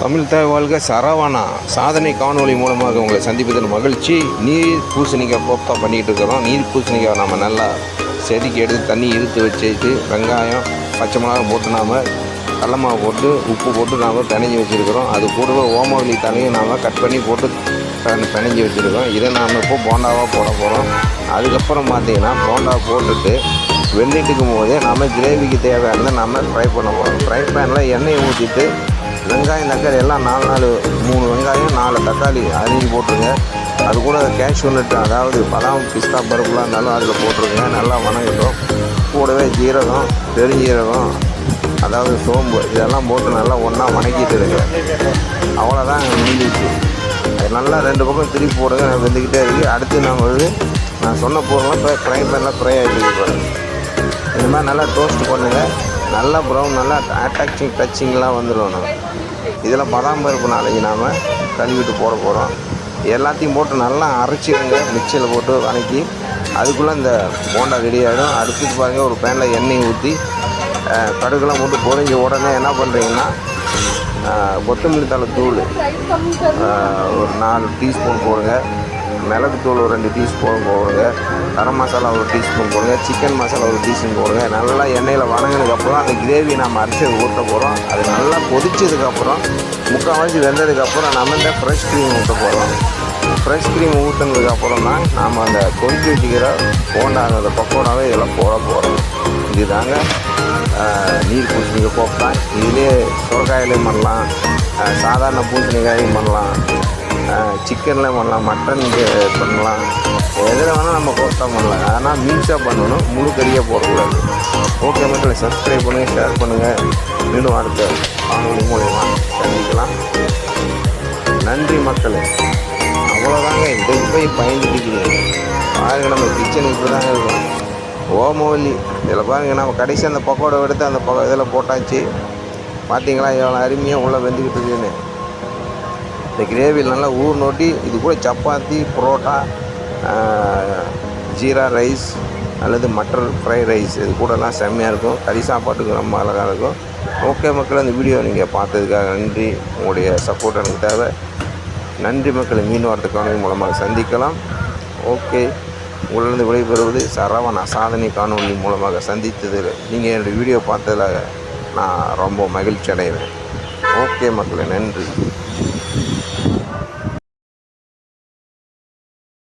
தமிழ் தாய் வாழ்க சரவணா. சாதனை காணொளி மூலமாக உங்களை சந்திப்பதில் மகிழ்ச்சி. நீர் பூசணிக்காய் கோப்தா பண்ணிகிட்டு இருக்கிறோம். நீர் பூசணிக்காய் நம்ம நல்லா செதுக்கி எடுத்து தண்ணி இழுத்து வச்சுட்டு வெங்காயம் பச்சை மிளகாய் போட்டு நாம் கடலமாவை போட்டு உப்பு போட்டு நாம் பிணைஞ்சி வச்சுருக்கிறோம். அது கூடவே ஓமவல்லி தலையும் நாம் கட் பண்ணி போட்டு பிணைஞ்சி வச்சுருக்கோம். இதை நாம் இப்போ போண்டாவாக போட போகிறோம் அதுக்கப்புறம் பார்த்திங்கன்னா போண்டா போட்டுட்டு வெந்துட்டுக்கும் போதே நம்ம கிரேவிக்கு தேவையானதை நம்ம ஃப்ரை பண்ண போகிறோம் ஃப்ரை பேனில் எண்ணெயை ஊற்றிட்டு வெங்காயம் தக்காளி எல்லாம் நாலு நாலு மூணு வெங்காயம் நாலு தக்காளி அரிஞ்சு போட்டுருங்க. அது கூட கேஷ்யூ நட்டு அதாவது பதாம் பிஸ்தா பருப்புலாம் இருந்தாலும் அதில் போட்டுருங்க. நல்லா வணங்கட்டும். கூடவே ஜீரகம் பெருஞ்சீரகம் அதாவது சோம்பு இதெல்லாம் போட்டு நல்லா ஒன்றா வணக்கிட்டு இருங்க. அவ்வளோதான் முடிஞ்சிச்சு. அது நல்லா ரெண்டு பக்கம் திருப்பி போடுங்க. நான் வெந்துக்கிட்டே இருக்குது அடுத்து நான் வந்து நான் சொன்ன பொருள்லாம் இப்போ ஃப்ரை பேனில் ஃப்ரை ஆகிட்டு இந்த மாதிரி நல்லா டோஸ்ட் பண்ணுங்கள் நல்லா ப்ரௌன் நல்லா அட்டாக்சிங் டச்சிங்லாம் வந்துடும் நம்ம. இதெல்லாம் பதாம் பருப்பு நாளைக்கு நாம் கழுவிட்டு போட போகிறோம் எல்லாத்தையும் போட்டு நல்லா அரைச்சிடுங்க மிக்சியில் போட்டு வதக்கி அதுக்குள்ளே இந்த போண்டா ரெடி ஆகிடும் அடுத்து பாருங்கள் ஒரு பேனில் எண்ணெய் ஊற்றி கடுகுலாம் போட்டு பொரிஞ்ச உடனே என்ன பண்ணுறீங்கன்னா கொத்தமல்லி தழை தூள் ஒரு நாலு டீஸ்பூன் போடுங்க. மிளகுத்தூள் ஒரு ரெண்டு டீஸ்பூன் போடுங்க. கரம் மசாலா ஒரு டீஸ்பூன் போடுங்க. சிக்கன் மசாலா ஒரு டீஸ்பூன் போடுங்க. நல்லா எண்ணெயில் வணங்கினதுக்கப்புறம் அந்த கிரேவி நம்ம அரைச்சி ஊற்ற போகிறோம் அது நல்லா கொதிச்சதுக்கப்புறம் முக்கால்வாசி வெந்ததுக்கப்புறம் நம்ம இந்த ஃப்ரெஷ் க்ரீம் ஊற்ற போகிறோம் ஃப்ரெஷ் க்ரீம் ஊற்றுனதுக்கப்புறம் தான் நாம் அந்த கொதிச்சு வச்சுக்கிற போண்டா அந்த பக்கோடாவே இதில் போட போகிறோம் இதுதாங்க ஆஹ், நீர் பூசணிக்காய் கோப்பா இதுலேயே சுரக்காயிலையும் பண்ணலாம். சாதாரண பூசணிக்காயும் பண்ணலாம். சிக்கனில் பண்ணலாம் மட்டன் பண்ணலாம். எதில் வேணால் நம்ம கோப்தா பண்ணலாம். ஆனால் மீன்ஸாக பண்ணணும். முழு கறியாக போடக்கூடாது. ஓகே மக்களை சப்ஸ்கிரைப் பண்ணுங்கள் ஷேர் பண்ணுங்கள் மீண்டும் அடுத்த வானொலி மூலயமா சந்திக்கலாம். நன்றி மக்களே. அவ்வளோதாங்க இதுக்கு போய் பயந்துட்டு பாருங்கள் நம்ம கிச்சன் இப்படி தாங்க இருக்கும் ஓமவல்லி இதில் பாருங்க நம்ம கடைசி அந்த பக்கோடை எடுத்து அந்த பக்கம் இதில் போட்டாச்சு. பார்த்தீங்களா எவ்வளோ அருமையாக உள்ளே வெந்துக்கிட்டு இருக்குன்னு. இந்த கிரேவியில் நல்லா ஊர் நோட்டி இது கூட சப்பாத்தி புரோட்டா ஜீரா ரைஸ் அல்லது மட்டர் ஃப்ரை ரைஸ். இது கூடலாம் செம்மையாக இருக்கும். கறி சாப்பாட்டுக்கு ரொம்ப அழகாக இருக்கும். ஓகே மக்கள் அந்த வீடியோ நீங்கள் பார்த்ததுக்காக நன்றி. உங்களுடைய சப்போர்ட் எனக்கு தேவை. நன்றி மக்களை மீன் வார்த்தை காணொலி மூலமாக சந்திக்கலாம். ஓகே உங்களிருந்து விடைபெறுவது சரவணா சாதனை காணொலி மூலமாக சந்தித்ததில் நீங்கள் என்னுடைய வீடியோ பார்த்ததில் நான் ரொம்ப மகிழ்ச்சி அடைவேன் ஓகே மக்களே நன்றி.